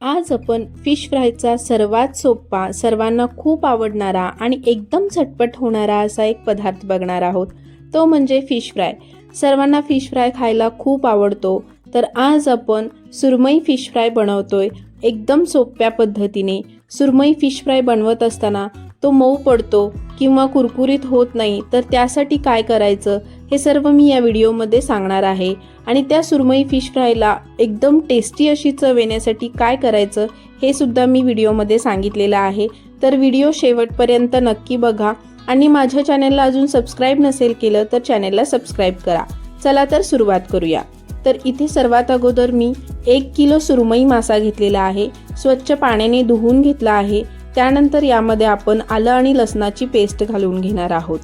आज आपण फिश फ्रायचा सर्वात सोपा सर्वांना खूप आवडणारा आणि एकदम झटपट होणारा असा एक पदार्थ बघणार आहोत. तो म्हणजे फिश फ्राय. सर्वांना फिश फ्राय खायला खूप आवडतो. तर आज आपण सुरमई फिश फ्राय बनवतोय. एकदम सोप्या पद्धतीने सुरमई फिश फ्राय बनवत असताना तो मऊ पडतो किंवा कुरकुरीत होत नाही तर त्यासाठी काय करायचं? हे सर्व मी या व्हिडिओमध्ये सांगणार आहे. आणि त्या सुरमई फिश फ्रायला एकदम टेस्टी अशी चव येण्यासाठी काय करायचं हे सुद्धा मी व्हिडिओमध्ये सांगितलेलं आहे. तर व्हिडिओ शेवटपर्यंत नक्की बघा. आणि माझ्या चॅनलला अजून सबस्क्राईब नसेल केलं तर चॅनलला सबस्क्राईब करा. चला तर सुरुवात करूया. तर इथे सर्वात अगोदर मी एक किलो सुरमई मासा घेतलेला आहे. स्वच्छ पाण्याने धुवून घेतला आहे. त्यानंतर यामध्ये आपण आलं आणि लसणाची पेस्ट घालून घेणार आहोत.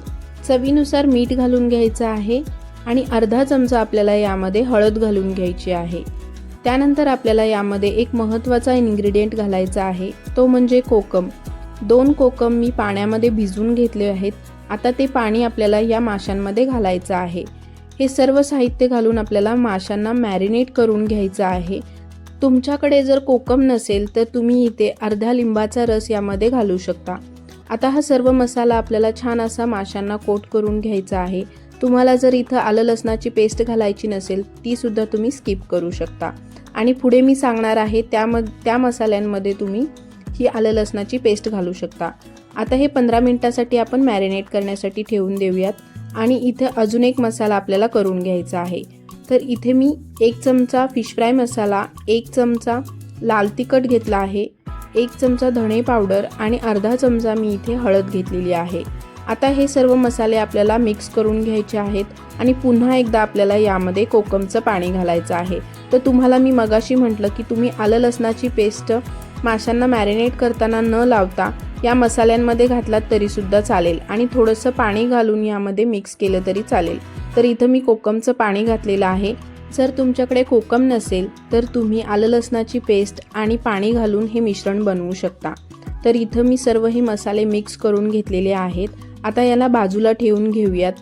चवीनुसार मीठ घालून घ्यायचं आहे आणि अर्धा चमचा आपल्याला यामध्ये हळद घालून घ्यायची आहे. त्यानंतर आपल्याला यामध्ये एक महत्त्वाचा इन्ग्रेडियंट घालायचा आहे तो म्हणजे कोकम. दोन कोकम मी पाण्यामध्ये भिजवून घेतले आहेत. आता ते पाणी आपल्याला या माशांमध्ये घालायचं आहे. हे सर्व साहित्य घालून आपल्याला माशांना मॅरिनेट करून घ्यायचं आहे. तुमच्याकडे जर कोकम नसेल तर तुम्ही इथे अर्ध्या लिंबाचा रस यामध्ये घालू शकता. आता हा सर्व मसाला आपल्याला छान असा माशांना कोट करून घ्यायचा आहे. तुम्हाला जर इथं आलं लसणाची पेस्ट घालायची नसेल ती सुद्धा तुम्ही स्किप करू शकता. आणि पुढे मी सांगणार आहे त्याम त्या मसाल्यांमध्ये तुम्ही ही आलं लसणाची पेस्ट घालू शकता. आता हे पंधरा मिनटासाठी आपण मॅरिनेट करण्यासाठी ठेवून देऊयात. आणि इथं अजून एक मसाला आपल्याला करून घ्यायचा आहे. तर इथे मी एक चमचा फिश फ्राय मसाला एक चमचा लाल तिखट घेतला आहे एक चमचा धणे पावडर आणि अर्धा चमचा मी इथे हळद घेतलेली आहे. आता हे सर्व मसाले आपल्याला मिक्स करून घ्यायचे आहेत आणि पुन्हा एकदा आपल्याला यामध्ये कोकमचं पाणी घालायचं आहे. तर तुम्हाला मी मगाशी म्हटलं की तुम्ही आलं लसणाची पेस्ट माशांना मॅरिनेट करताना न लावता या मसाल्यांमध्ये घातलात तरीसुद्धा चालेल आणि थोडंसं पाणी घालून यामध्ये मिक्स केलं तरी चालेल. तर इथं मी कोकमचं पाणी घातलेलं आहे. जर तुमच्याकडे कोकम नसेल तर तुम्ही आलं लसणाची पेस्ट आणि पाणी घालून हे मिश्रण बनवू शकता. तर इथं मी सर्व हे मसाले मिक्स करून घेतलेले आहेत. आता याला बाजूला ठेवून घेऊयात.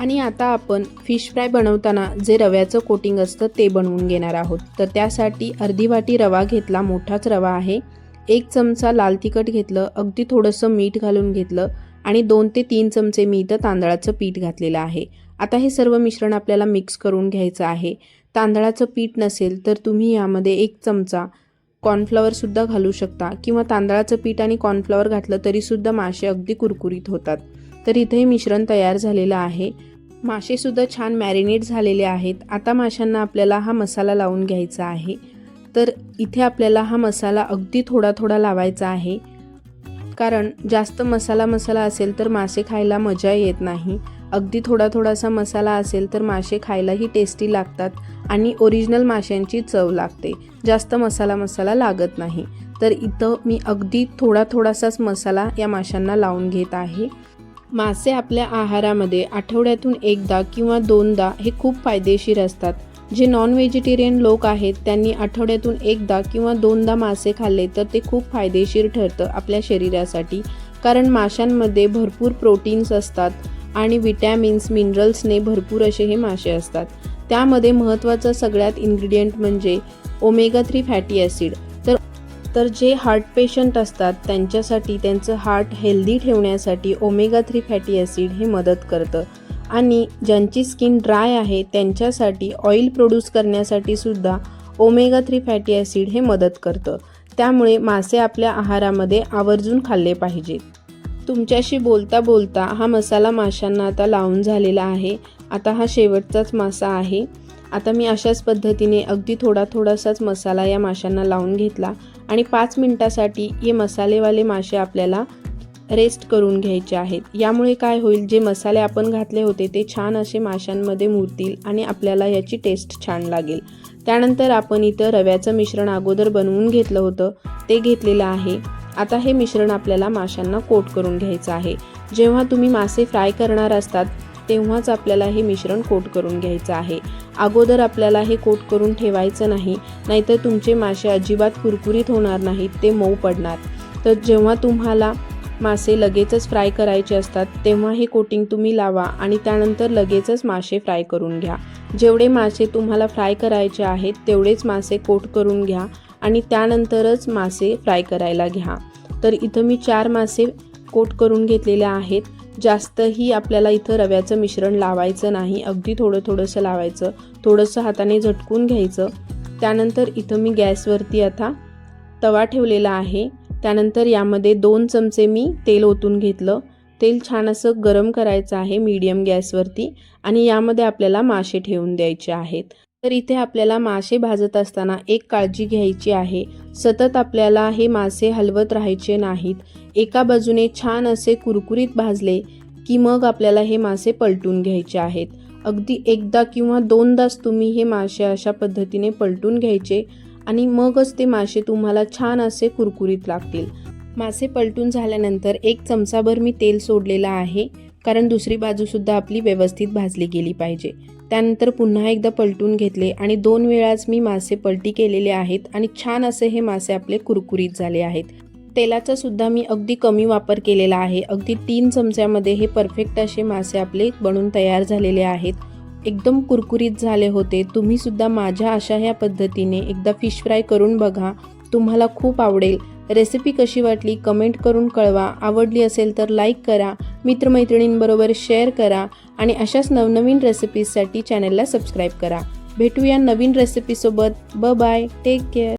आणि आता आपण फिश फ्राय बनवताना जे रव्याचं कोटिंग असतं ते बनवून घेणार आहोत. तर त्यासाठी अर्धी वाटी रवा घेतला मोठाच रवा आहे. एक चमचा लाल तिखट घेतलं अगदी थोडंसं मीठ घालून घेतलं. आणि दोन ते तीन चमचे मी इथं तांदळाचं पीठ घातलेलं आहे. आता हे सर्व मिश्रण आपल्याला मिक्स करून घ्यायचं आहे. तांदळाचं पीठ नसेल तर तुम्ही यामध्ये एक चमचा कॉर्नफ्लॉवरसुद्धा घालू शकता किंवा तांदळाचं पीठ आणि कॉर्नफ्लॉवर घातलं तरीसुद्धा मासे अगदी कुरकुरीत होतात. तर इथे हे मिश्रण तयार झालेलं आहे. मासेसुद्धा छान मॅरिनेट झालेले आहेत. आता माशांना आपल्याला हा मसाला लावून घ्यायचा आहे. तर इथे आपल्याला हा मसाला अगदी थोडा थोडा लावायचा आहे. कारण जास्त मसाला मसाला असेल तर मासे खायला मजा येत नाही. अगदी थोडा थोडासा मसाला असेल तर मासे खायलाही टेस्टी लागतात आणि ओरिजिनल माशांची चव लागते. जास्त मसाला मसाला लागत नाही. तर इथं मी अगदी थोडा थोडासाच मसाला या माशांना लावून घेत आहे. मासे आपल्या आहारामध्ये आठवड्यातून एकदा किंवा दोनदा हे खूप फायदेशीर असतात. जे नॉन व्हेजिटेरियन लोक आहेत त्यांनी आठवड्यातून एकदा किंवा दोनदा मासे खाल्ले तर ते खूप फायदेशीर ठरतं आपल्या शरीरासाठी. कारण माशांमध्ये भरपूर प्रोटीन्स असतात आणि विटॅमिन्स मिनरल्सने भरपूर असे हे मासे असतात. त्यामध्ये महत्त्वाचं सगळ्यात इन्ग्रेडियंट म्हणजे ओमेगा थ्री फॅटी ॲसिड तर तर जे हार्ट पेशंट असतात त्यांच्यासाठी त्यांचं हार्ट हेल्दी ठेवण्यासाठी ओमेगा थ्री फॅटी ॲसिड हे मदत करतं. आणि ज्यांची स्किन ड्राय आहे त्यांच्यासाठी ऑइल प्रोड्यूस करण्यासाठी सुद्धा ओमेगा थ्री फॅटी ॲसिड हे मदत करतं. त्यामुळे मासे आपल्या आहारामध्ये आवर्जून खाल्ले पाहिजेत. तुमच्याशी बोलता बोलता हा मसाला माशांना आता लावून झालेला आहे. आता हा शेवटचाच मासा आहे. आता मी अशाच पद्धतीने अगदी थोडा थोडासाच मसाला या माशांना लावून घेतला आणि पाच मिनटासाठी हे मसालेवाले मासे आपल्याला रेस्ट करून घ्यायचे आहेत. यामुळे काय होईल जे मसाले आपण घातले होते ते छान असे माशांमध्ये मुरतील आणि आपल्याला याची टेस्ट छान लागेल. त्यानंतर आपण इथं रव्याचं मिश्रण अगोदर बनवून घेतलं होतं. ते घेतलेलं आहे. आता हे मिश्रण आपल्याला माशांना कोट करून घ्यायचं आहे. जेव्हा तुम्ही मासे फ्राय करणार असतात तेव्हाच आपल्याला हे मिश्रण कोट करून घ्यायचं आहे. अगोदर आपल्याला हे कोट करून ठेवायचं नाही नाहीतर तुमचे मासे अजिबात कुरकुरीत होणार नाहीत ते मऊ पडणार. तर जेव्हा तुम्हाला मासे लगेचच फ्राय करायचे असतात तेव्हा हे कोटिंग तुम्ही लावा आणि त्यानंतर लगेचच मासे फ्राय करून घ्या. जेवढे मासे तुम्हाला फ्राय करायचे आहेत तेवढेच मासे कोट करून घ्या आणि त्यानंतरच मासे फ्राय करायला घ्या. तर इथं मी चार मासे कोट करून घेतलेले आहेत. जास्तही आपल्याला इथं रव्याचं मिश्रण लावायचं नाही अगदी थोडं थोडंसं लावायचं थोडंसं हाताने झटकून घ्यायचं. त्यानंतर इथं मी गॅसवरती आता तवा ठेवलेला आहे. त्यानंतर यामध्ये दोन चमचे मी तेल ओतून घेतलं. तेल छान असं गरम करायचं आहे मीडियम गॅसवरती आणि यामध्ये आपल्याला मासे ठेवून द्यायचे आहेत. तर इथे आपल्याला मासे भाजत असताना एक काळजी घ्यायची आहे. सतत आपल्याला हे मासे हलवत राहायचे नाहीत. एका बाजूने छान असे कुरकुरीत भाजले की मग आपल्याला हे मासे पलटून घ्यायचे आहेत. अगदी एकदा किंवा दोनदाच तुम्ही हे मासे अशा पद्धतीने पलटून घ्यायचे. आणि मगच ते मासे तुम्हाला छान असे कुरकुरीत लागतील. मासे पलटून झाल्यानंतर एक चमचाभर मी तेल सोडलेलं आहे कारण दुसरी बाजूसुद्धा आपली व्यवस्थित भाजली गेली पाहिजे. त्यानंतर पुन्हा एकदा पलटून घेतले आणि दोन वेळाच मी मासे पलटी केलेले आहेत आणि छान असे हे मासे आपले कुरकुरीत झाले आहेत. तेलाचा सुद्धा मी अगदी कमी वापर केलेला आहे. अगदी तीन चमच्यामध्ये हे परफेक्ट असे मासे आपले बनून तयार झालेले आहेत. एकदम कुरकुरीत झाले होते. तुम्हीसुद्धा माझ्या अशा ह्या पद्धतीने एकदा फिश फ्राय करून बघा. तुम्हाला खूप आवडेल. रेसिपी कशी वाटली कमेंट करून कळवा. आवडली असेल तर लाईक करा. मित्रमैत्रिणींबरोबर शेअर करा. आणि अशाच नवनवीन रेसिपीजसाठी चॅनलला सबस्क्राईब करा. भेटूया नवीन रेसिपीसोबत ब बाय टेक केअर